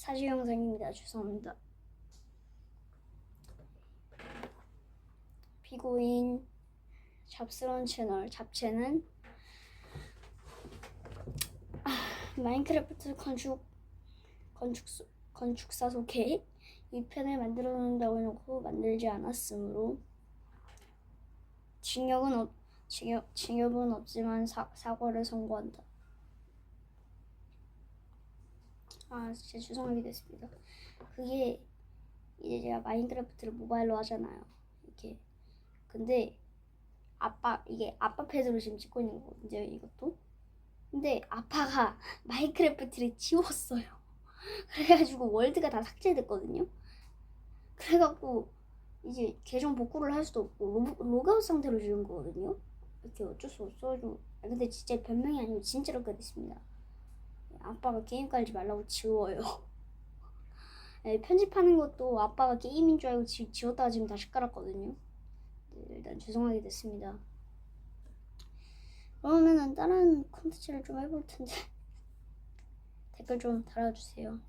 사진 영상입니다. 죄송합니다. 피고인 잡스러운 채널 잡채는 아, 마인크래프트 건축 건축 건축사 소개 2편을 만들어 놓는다고 해놓고 만들지 않았으므로 징역은 없 징역 징역은 없지만 사, 사과를 선고한다. 아 진짜 죄송하게 됐습니다. 그게 이제 제가 마인크래프트를 모바일로 하잖아요. 이렇게 근데 아빠 이게 아빠 패드로 지금 찍고 있는 거거든요. 이것도 근데 아빠가 마인크래프트를 지웠어요. 그래가지고 월드가 다 삭제됐거든요. 그래갖고 이제 계정 복구를 할 수도 없고 로, 로그아웃 상태로 지은 거거든요. 이렇게 어쩔 수 없어가지고 아, 근데 진짜 변명이 아니고 진짜로 그랬습니다. 아빠가 게임 깔지 말라고 지워요. 네, 편집하는 것도 아빠가 게임인 줄 알고 지, 지웠다가 지금 다시 깔았거든요. 네, 일단 죄송하게 됐습니다. 그러면은 다른 콘텐츠를 좀 해볼 텐데 댓글 좀 달아주세요.